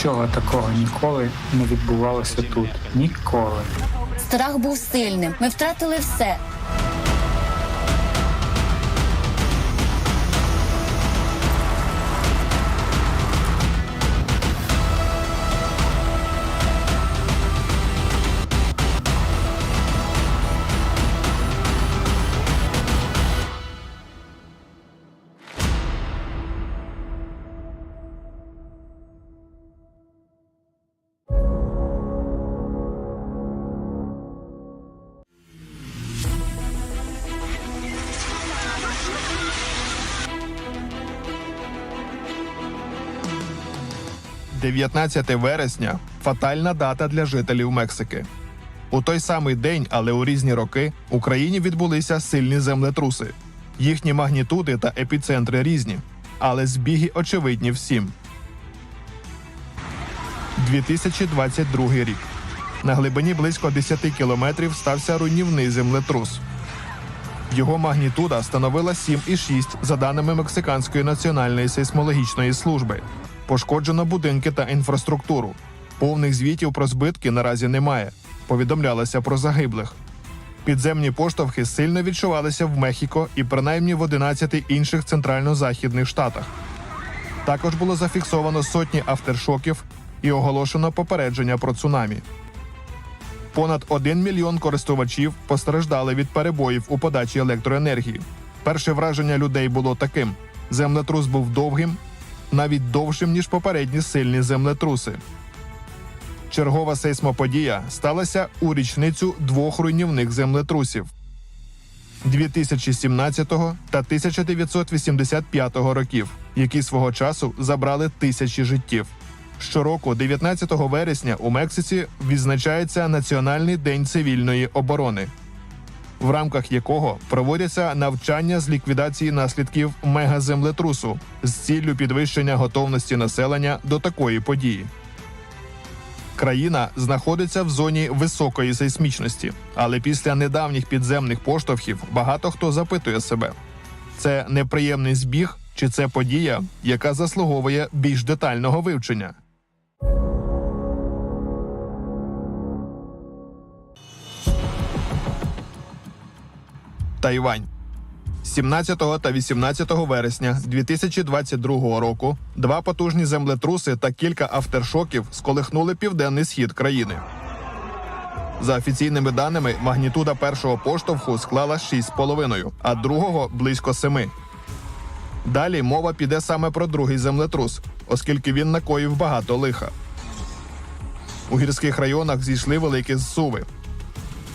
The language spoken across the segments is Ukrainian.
Нічого такого ніколи не відбувалося тут. Ніколи. Страх був сильним. Ми втратили все. – 19 вересня фатальна дата для жителів Мексики. У той самий день, але у різні роки, в Україні відбулися сильні землетруси. Їхні магнітуди та епіцентри різні, але збіги очевидні всім. 2022 рік. На глибині близько 10 кілометрів стався руйнівний землетрус. Його магнітуда становила 7,6 за даними Мексиканської національної сейсмологічної служби. Пошкоджено будинки та інфраструктуру. Повних звітів про збитки наразі немає. Повідомлялося про загиблих. Підземні поштовхи сильно відчувалися в Мехіко і принаймні в 11 інших центрально-західних штатах. Також було зафіксовано сотні автершоків і оголошено попередження про цунамі. Понад 1 мільйон користувачів постраждали від перебоїв у подачі електроенергії. Перше враження людей було таким: землетрус був довгим, навіть довшим ніж попередні сильні землетруси. Чергова сейсмоподія сталася у річницю двох руйнівних землетрусів 2017 та 1985 років, які свого часу забрали тисячі життів. Щороку, 19 вересня, у Мексиці відзначається Національний день цивільної оборони, в рамках якого проводяться навчання з ліквідації наслідків мегаземлетрусу з ціллю підвищення готовності населення до такої події. Країна знаходиться в зоні високої сейсмічності, але після недавніх підземних поштовхів багато хто запитує себе: це неприємний збіг чи це подія, яка заслуговує більш детального вивчення? Тайвань. 17 та 18 вересня 2022 року два потужні землетруси та кілька автершоків сколихнули південний схід країни. За офіційними даними, магнітуда першого поштовху склала 6,5, а другого близько 7. Далі мова піде саме про другий землетрус, оскільки він накоїв багато лиха. У гірських районах зійшли великі зсуви,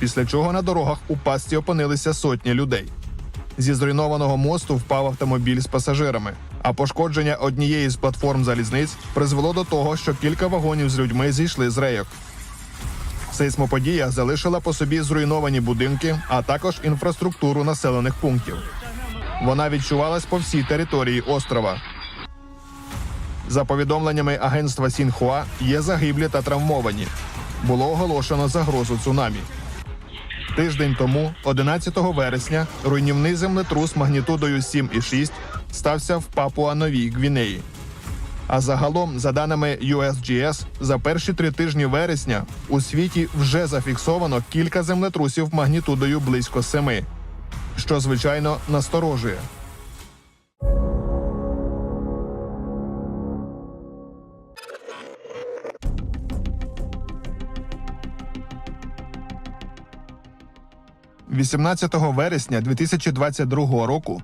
після чого на дорогах у пастці опинилися сотні людей. Зі зруйнованого мосту впав автомобіль з пасажирами, а пошкодження однієї з платформ залізниць призвело до того, що кілька вагонів з людьми зійшли з рейок. Сейсмоподія залишила по собі зруйновані будинки, а також інфраструктуру населених пунктів. Вона відчувалась по всій території острова. За повідомленнями агентства Сінхуа, є загиблі та травмовані. Було оголошено загрозу цунамі. Тиждень тому, 11 вересня, руйнівний землетрус магнітудою 7,6 стався в Папуа-Новій Гвінеї. А загалом, за даними USGS, за перші три тижні вересня у світі вже зафіксовано кілька землетрусів магнітудою близько семи, що звичайно насторожує. – 18 вересня 2022 року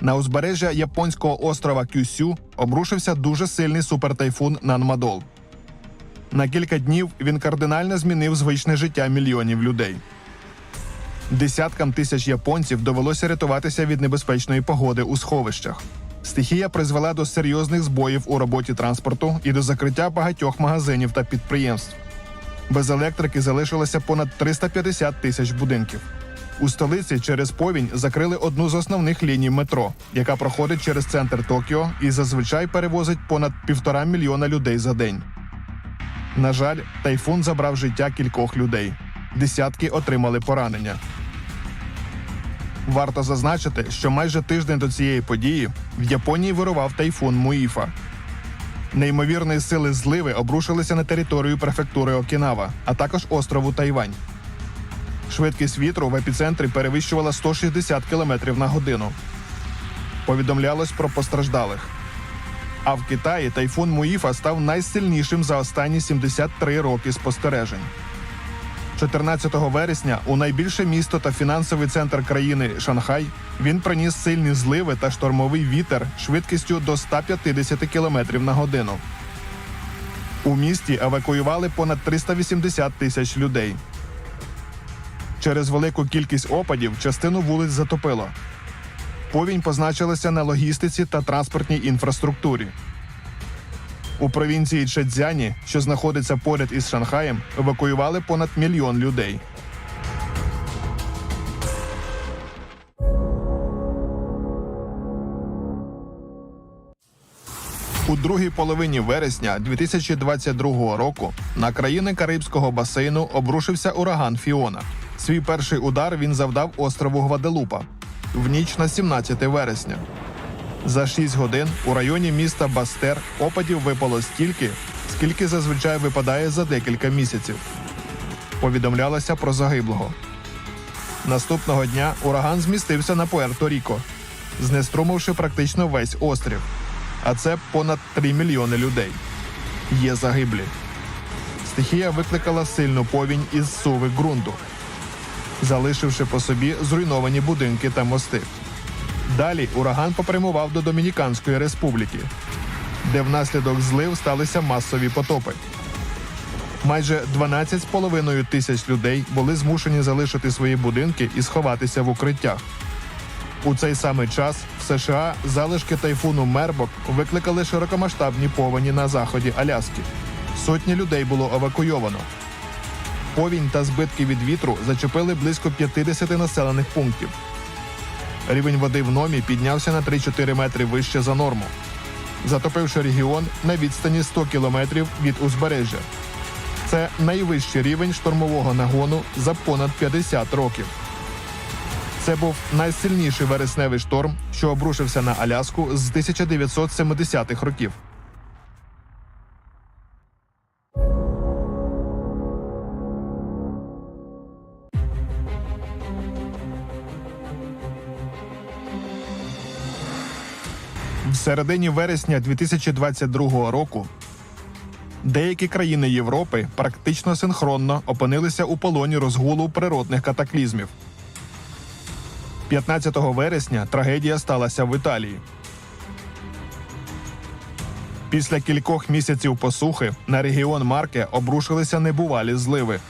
на узбережжя японського острова Кюсю обрушився дуже сильний супертайфун Нанмадол. На кілька днів він кардинально змінив звичне життя мільйонів людей. Десяткам тисяч японців довелося рятуватися від небезпечної погоди у сховищах. Стихія призвела до серйозних збоїв у роботі транспорту і до закриття багатьох магазинів та підприємств. Без електрики залишилося понад 350 тисяч будинків. У столиці через повінь закрили одну з основних ліній метро, яка проходить через центр Токіо і зазвичай перевозить понад півтора мільйона людей за день. На жаль, тайфун забрав життя кількох людей. Десятки отримали поранення. Варто зазначити, що майже тиждень до цієї події в Японії вирував тайфун Муїфа. Неймовірні сили зливи обрушилися на територію префектури Окінава, а також острову Тайвань. Швидкість вітру в епіцентрі перевищувала 160 км на годину. Повідомлялось про постраждалих. А в Китаї тайфун Муїфа став найсильнішим за останні 73 роки спостережень. 14 вересня у найбільше місто та фінансовий центр країни Шанхай він приніс сильні зливи та штормовий вітер швидкістю до 150 км на годину. У місті евакуювали понад 380 тисяч людей. Через велику кількість опадів частину вулиць затопило. Повінь позначилася на логістиці та транспортній інфраструктурі. У провінції Чедзяні, що знаходиться поряд із Шанхаєм, евакуювали понад мільйон людей. У другій половині вересня 2022 року на країни Карибського басейну обрушився ураган Фіона. Свій перший удар він завдав острову Гваделупа в ніч на 17 вересня. За 6 годин у районі міста Бастер опадів випало стільки, скільки зазвичай випадає за декілька місяців. Повідомлялося про загиблого. Наступного дня ураган змістився на Пуерто-Ріко, знеструмивши практично весь острів. А це понад 3 мільйони людей. Є загиблі. Стихія викликала сильну повінь із суви ґрунту, залишивши по собі зруйновані будинки та мости. Далі ураган попрямував до Домініканської республіки, де внаслідок злив сталися масові потопи. Майже 12,5 тисяч людей були змушені залишити свої будинки і сховатися в укриттях. У цей самий час в США залишки тайфуну Мербок викликали широкомасштабні повені на заході Аляски. Сотні людей було евакуйовано. Повінь та збитки від вітру зачепили близько 50 населених пунктів. Рівень води в номі піднявся на 3-4 метри вище за норму, затопивши регіон на відстані 100 кілометрів від узбережжя. Це найвищий рівень штормового нагону за понад 50 років. Це був найсильніший вересневий шторм, що обрушився на Аляску з 1970-х років. В середині вересня 2022 року деякі країни Європи практично синхронно опинилися у полоні розгулу природних катаклізмів. 15 вересня трагедія сталася в Італії. Після кількох місяців посухи на регіон Марке обрушилися небувалі зливи.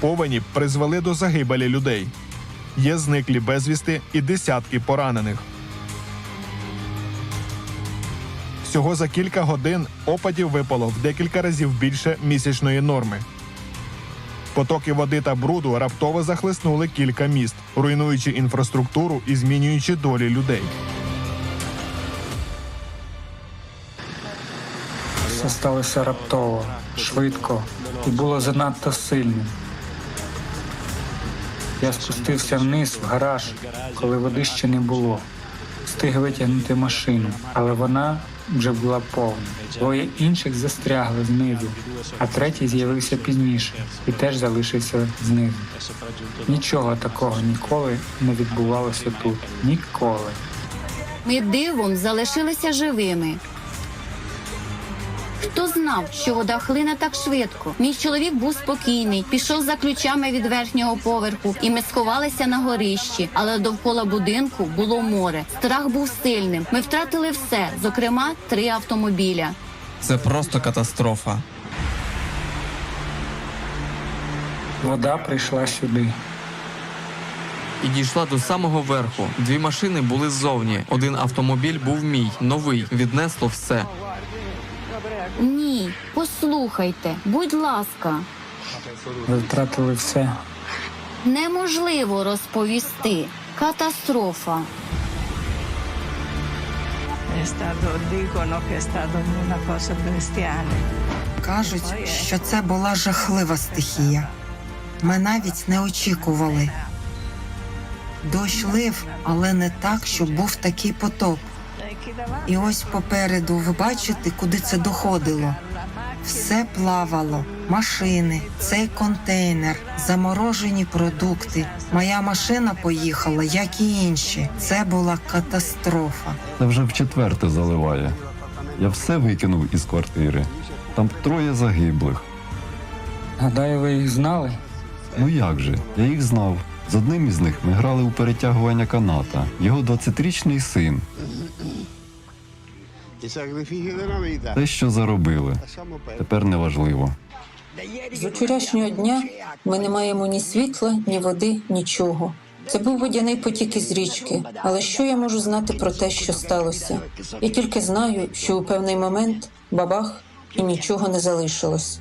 Повені призвели до загибелі людей. Є зниклі безвісти і десятки поранених. Всього за кілька годин опадів випало в декілька разів більше місячної норми. Потоки води та бруду раптово захлеснули кілька міст, руйнуючи інфраструктуру і змінюючи долі людей. Все сталося раптово, швидко і було занадто сильним. Я спустився вниз в гараж, коли води ще не було. Встиг витягнути машину, але вона вже була повна. Двоє інших застрягли знизу, а третій з'явився пізніше і теж залишився знизу. Нічого такого ніколи не відбувалося тут. Ніколи. Ми дивом залишилися живими. Хто знав, що вода хлине так швидко? Мій чоловік був спокійний, пішов за ключами від верхнього поверху, і ми сховалися на горищі, але довкола будинку було море. Страх був сильним. Ми втратили все, зокрема, три автомобіля. Це просто катастрофа. Вода прийшла сюди. І дійшла до самого верху. Дві машини були ззовні. Один автомобіль був мій, новий. Віднесло все. Ні, послухайте, будь ласка, Ви втратили все. неможливо розповісти. Катастрофа. Кажуть, що це була жахлива стихія. Ми навіть не очікували. Дощ лив, але не так, щоб був такий потоп. І ось попереду ви бачите, куди це доходило. Все плавало, машини, цей контейнер, заморожені продукти. Моя машина поїхала, як і інші. Це була катастрофа. Це вже в четверте заливає. Я все викинув із квартири. Там троє загиблих. Гадаю, ви їх знали? Ну як же? Я їх знав. З одним із них ми грали у перетягування каната. Його 20-річний син. Те, що заробили. Тепер неважливо. З вчорашнього дня ми не маємо ні світла, ні води, нічого. Це був водяний потік із річки. Але що я можу знати про те, що сталося? Я тільки знаю, що у певний момент бабах і нічого не залишилось.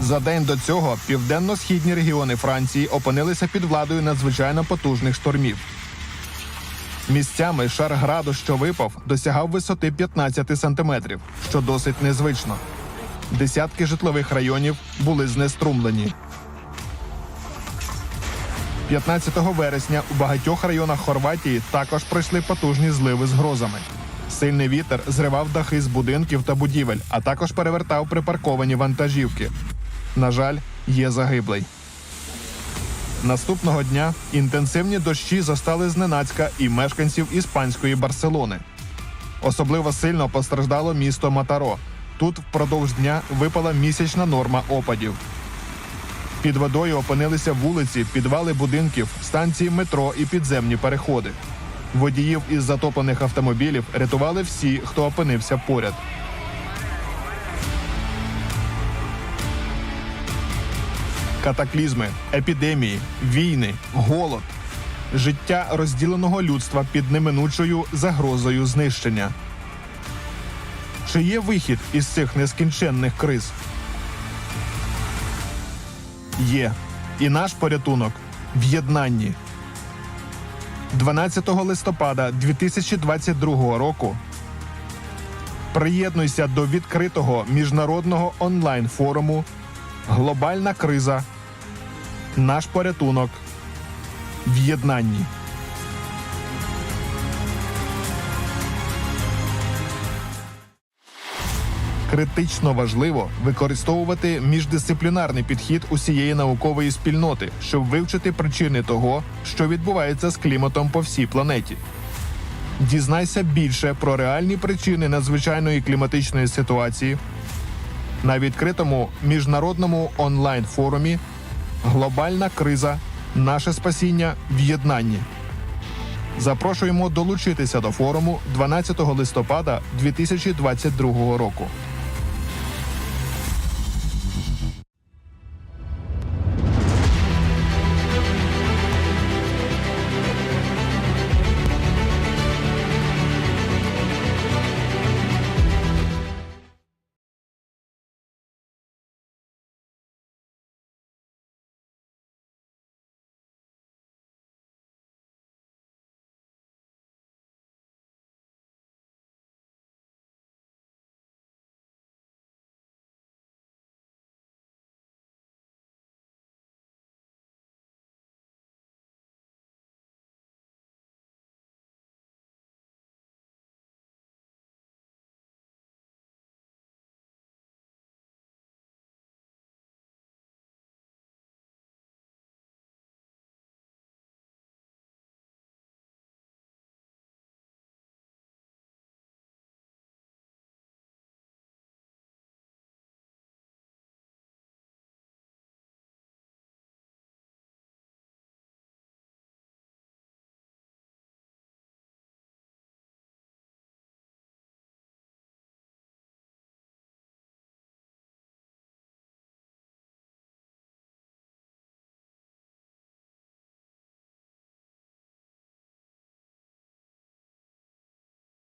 За день до цього південно-східні регіони Франції опинилися під владою надзвичайно потужних штормів. Місцями шар граду, що випав, досягав висоти 15 сантиметрів, що досить незвично. Десятки житлових районів були знеструмлені. 15 вересня у багатьох районах Хорватії також пройшли потужні зливи з грозами. Сильний вітер зривав дахи з будинків та будівель, а також перевертав припарковані вантажівки. На жаль, є загиблий. Наступного дня інтенсивні дощі застали зненацька і мешканців іспанської Барселони. Особливо сильно постраждало місто Матаро. Тут впродовж дня випала місячна норма опадів. Під водою опинилися вулиці, підвали будинків, станції метро і підземні переходи. Водіїв із затоплених автомобілів рятували всі, хто опинився поряд. Катаклізми, епідемії, війни, голод, життя розділеного людства під неминучою загрозою знищення. Чи є вихід із цих нескінченних криз? Є. І наш порятунок в єднанні. 12 листопада 2022 року приєднуйся до відкритого міжнародного онлайн форуму Глобальна криза. Наш порятунок в єднанні. Критично важливо використовувати міждисциплінарний підхід усієї наукової спільноти, щоб вивчити причини того, що відбувається з кліматом по всій планеті. Дізнайся більше про реальні причини надзвичайної кліматичної ситуації на відкритому міжнародному онлайн форумі Глобальна криза. Наше спасіння в єднанні. Запрошуємо долучитися до форуму 12 листопада 2022 року.